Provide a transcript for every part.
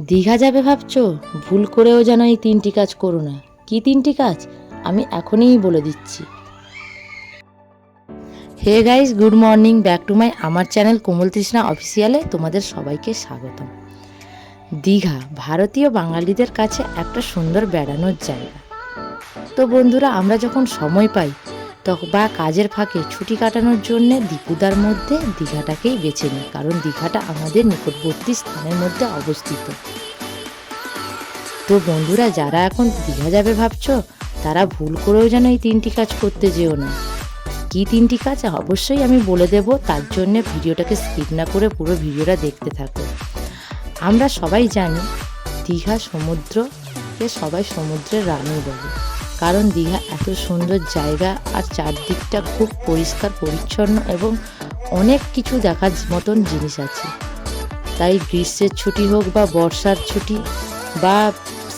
দীঘা যাবে ভাবছ? ভুল করেও যেন এই তিনটি কাজ করো না। কি তিনটি কাজ? আমি এখনই বলে দিচ্ছি। Hey guys, good morning. Back to my আমার চ্যানেল কোমল তৃষ্ণা অফিসিয়ালে তোমাদের সবাইকে স্বাগতম। দীঘা, ভারতীয় বাঙালিদের কাছে একটা সুন্দর বেড়ানোর জায়গা। তো বন্ধুরা, আমরা যখন সময় পাই বা কাজের ফাঁকে ছুটি কাটানোর জন্য দীপুদার মধ্যে দীঘাটাকেই বেছে নিই, কারণ দীঘাটা আমাদের নিকটবর্তী স্থানের মধ্যে অবস্থিত। তো বন্ধুরা, যারা এখন দীঘা যাবে ভাবছ, তারা ভুল করেও যেন এই তিনটি কাজ করতে যেও না। কি তিনটি কাজ? অবশ্যই আমি বলে দেব, তার জন্য ভিডিওটাকে স্কিপ না করে পুরো ভিডিওটা দেখতে থাকো। আমরা সবাই জানি, দীঘা সমুদ্রকে সবাই সমুদ্রের রানী বলে। কারণ দীঘা এত সুন্দর জায়গা আর চারদিকটা খুব পরিষ্কার, পরিচ্ছন্ন এবং অনেক কিছু দেখার মতন জিনিস আছে। তাই গ্রীষ্মের ছুটি হোক বা বর্ষার ছুটি বা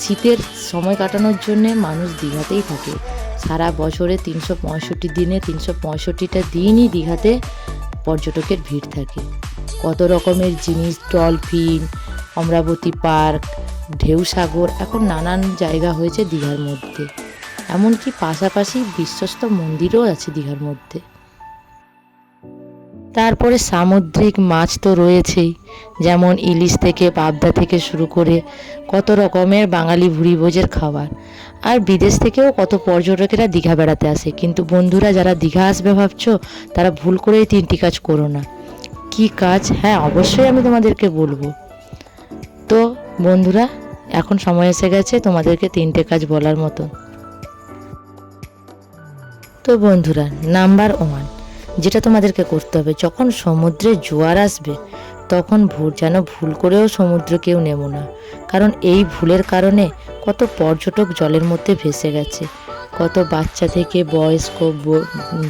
শীতের সময় কাটানোর জন্যে মানুষ দীঘাতেই থাকে। সারা বছরে তিনশো পঁয়ষট্টি দিনে তিনশো পঁয়ষট্টিটা দিনই দীঘাতে পর্যটকের ভিড় থাকে। কত রকমের জিনিস, ডলফিন, অমরাবতী পার্ক, ঢেউসাগর, এখন নানান জায়গা হয়েছে দীঘার মধ্যে। এমনকি পাশাপাশি বিশ্বস্ত মন্দিরও আছে দীঘার মধ্যে। তারপরে সামুদ্রিক মাছ তো রয়েছেই, যেমন ইলিশ থেকে পাবদা থেকে শুরু করে কত রকমের বাঙালি ভুড়ি ভোজের খাবার। আর বিদেশ থেকেও কত পর্যটকেরা দীঘা বেড়াতে আসে, কিন্তু বন্ধুরা যারা দীঘা আসবে ভাবছ, তারা ভুল করে এই তিনটি কাজ করো না। কি কাজ? হ্যাঁ অবশ্যই আমি তোমাদেরকে বলব। তো বন্ধুরা, এখন সময় এসে গেছে তোমাদেরকে তিনটে কাজ বলার মতো তো বন্ধুরা নাম্বার ওয়ান যেটা তোমাদেরকে করতে হবে, যখন সমুদ্রে জোয়ার আসবে, তখন ভুল যেন ভুল করেও সমুদ্র কেউ নেব না। কারণ এই ভুলের কারণে কত পর্যটক জলের মধ্যে ভেসে গেছে, কত বাচ্চা থেকে, বয়স্ক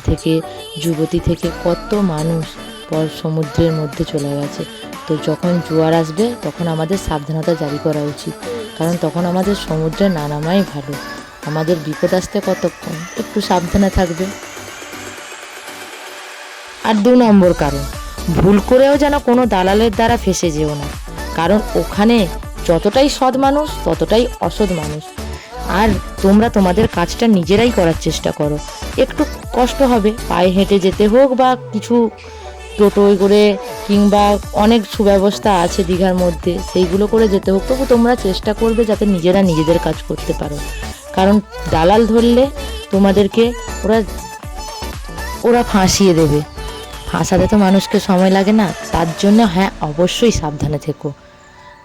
থেকে, যুবতী থেকে, কত মানুষ পর সমুদ্রের মধ্যে চলে গেছে। তো যখন জোয়ার আসবে, তখন আমাদের সাবধানতা জারি করা উচিত, কারণ তখন আমাদের সমুদ্রে না নামাই ভালো। আমাদের বিপদ আসতে কতক্ষণ? একটু সাবধানে থাকবে। আর দু নম্বর কারণ, ভুল করেও যেন কোনো দালালের দ্বারা ফেসে যেও না। কারণ ওখানে যতটাই সৎ মানুষ, ততটাই অসৎ মানুষ। আর তোমরা তোমাদের কাজটা নিজেরাই করার চেষ্টা করো। একটু কষ্ট হবে, পায়ে হেঁটে যেতে হোক বা কিছু টোটোয় করে কিংবা অনেক সুব্যবস্থা আছে দীঘার মধ্যে, সেইগুলো করে যেতে হোক। তবু তোমরা চেষ্টা করবে যাতে নিজেরা নিজেদের কাজ করতে পারো। কারণ দালাল ধরলে তোমাদেরকে ওরা ওরা ফাঁসিয়ে দেবে। ফাঁসাতে তো মানুষকে সময় লাগে না, তার জন্য হ্যাঁ অবশ্যই সাবধানে থেকো।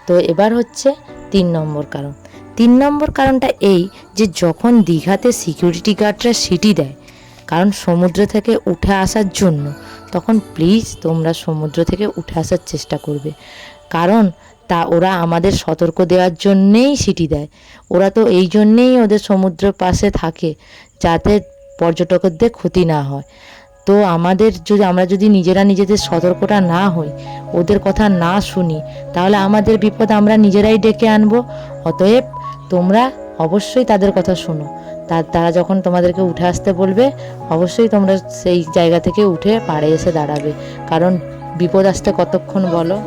তো এবার হচ্ছে তিন নম্বর কারণ। তিন নম্বর কারণটা এই যে যখন দীঘাতে সিকিউরিটি গার্ডরা সিটি দেয়, কারণ সমুদ্র থেকে উঠে আসার জন্য, তখন প্লিজ তোমরা সমুদ্র থেকে উঠে আসার চেষ্টা করবে। কারণ তা ওরা আমাদের সতর্ক দেওয়ার জন্যেই সিটি দেয়। ওরা তো এই জন্যেই ওদের সমুদ্র পাশে থাকে, যাতে পর্যটকদের ক্ষতি না হয়। তো আমাদের যদি, আমরা যদি নিজেরা নিজেদের সতর্কটা না হই, ওদের কথা না শুনি, তাহলে আমাদের বিপদ আমরা নিজেরাই ডেকে আনব। অতএব তোমরা অবশ্যই তাদের কথা শোনো। তার তারা যখন তোমাদেরকে উঠে আসতে বলবে, অবশ্যই তোমরা সেই জায়গা থেকে উঠে পাড়ে এসে দাঁড়াবে। কারণ বিপদ আসতে কতক্ষণ বলো?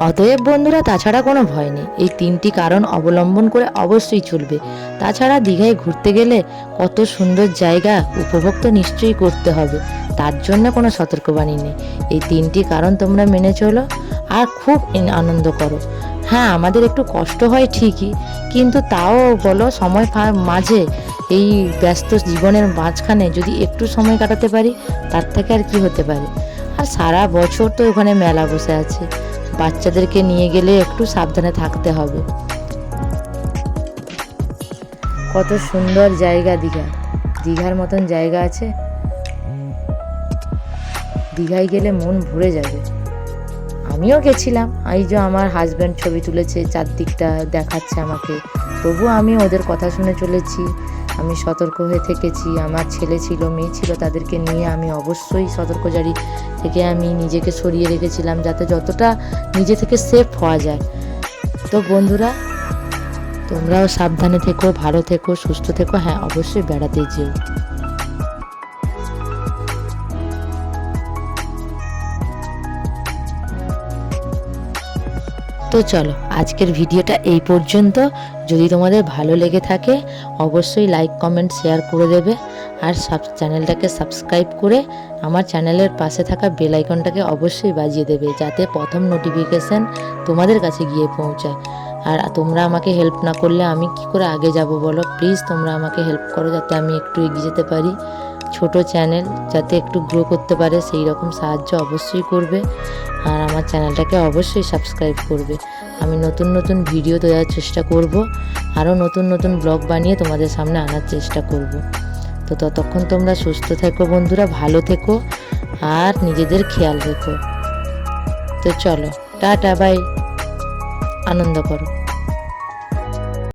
অতএব বন্ধুরা, তাছাড়া কোনো ভয় নেই। এই তিনটি কারণ অবলম্বন করে অবশ্যই চলবে। তাছাড়া দীঘায় ঘুরতে গেলে কত সুন্দর জায়গা উপভোগ তো নিশ্চয়ই করতে হবে। তার জন্য কোনো সতর্কবাণী নেই। এই তিনটি কারণ তোমরা মেনে চলো আর খুব আনন্দ করো। হ্যাঁ আমাদের একটু কষ্ট হয় ঠিকই, কিন্তু তাও বলো, সময় মাঝে এই ব্যস্ত জীবনের মাঝখানে যদি একটু সময় কাটাতে পারি, তার থেকে আর কি হতে পারে? আর সারা বছর তো ওখানে মেলা বসে আছে। বাচ্চাদেরকে নিয়ে গেলে একটু সাবধানে থাকতে হবে। কত সুন্দর জায়গা দীঘা। দীঘার মতন জায়গা আছে। দীঘায় গেলে মন ভরে যাবে। আমিও গেছিলাম। এই যে আমার হাজব্যান্ড ছবি তুলেছে, চারদিকটা দেখাচ্ছে আমাকে। তবু আমি ওদের কথা শুনে চলেছি। আমি সতর্ক হয়ে থেকেছি, আমার ছেলে ছিল, মেয়ে ছিল, তাদেরকে নিয়ে আমি অবশ্যই সতর্ক জারি থেকে আমি নিজেকে সরিয়ে রেখেছিলাম যাতে যতটা নিজে থেকে সেফ হওয়া যায়। তো বন্ধুরা, তোমরাও সাবধানে থেকো, ভালো থেকো, সুস্থ থেকো হ্যাঁ অবশ্যই বেড়াতে যেও। তো চলো, আজকের ভিডিওটা এই পর্যন্ত। যদি তোমাদের ভালো লেগে থাকে, অবশ্যই লাইক কমেন্ট শেয়ার করে দেবে। আর সাব, চ্যানেলটাকে সাবস্ক্রাইব করে আমার চ্যানেলের পাশে থাকা বেল আইকনটাকে অবশ্যই বাজিয়ে দেবে, যাতে প্রথম নোটিফিকেশান তোমাদের কাছে গিয়ে পৌঁছায়। আর তোমরা আমাকে হেল্প না করলে আমি কি করে আগে যাব বলো? প্লিজ তোমরা আমাকে হেল্প করো, যাতে আমি একটু এগিয়ে যেতে পারি। ছোট চ্যানেল যাতে একটু গ্রো করতে পারে, সেই রকম সাহায্য অবশ্যই করবে। আর আমার চ্যানেলটাকে অবশ্যই সাবস্ক্রাইব করবে। আমি নতুন নতুন ভিডিও দেওয়ার চেষ্টা করব, আরও নতুন নতুন ব্লগ বানিয়ে তোমাদের সামনে আনার চেষ্টা করব। তো ততক্ষণ তোমরা সুস্থ থেকো বন্ধুরা, ভালো থেকো, আর নিজেদের খেয়াল রেখো। তো চলো, টাটা বাই আনন্দ করো।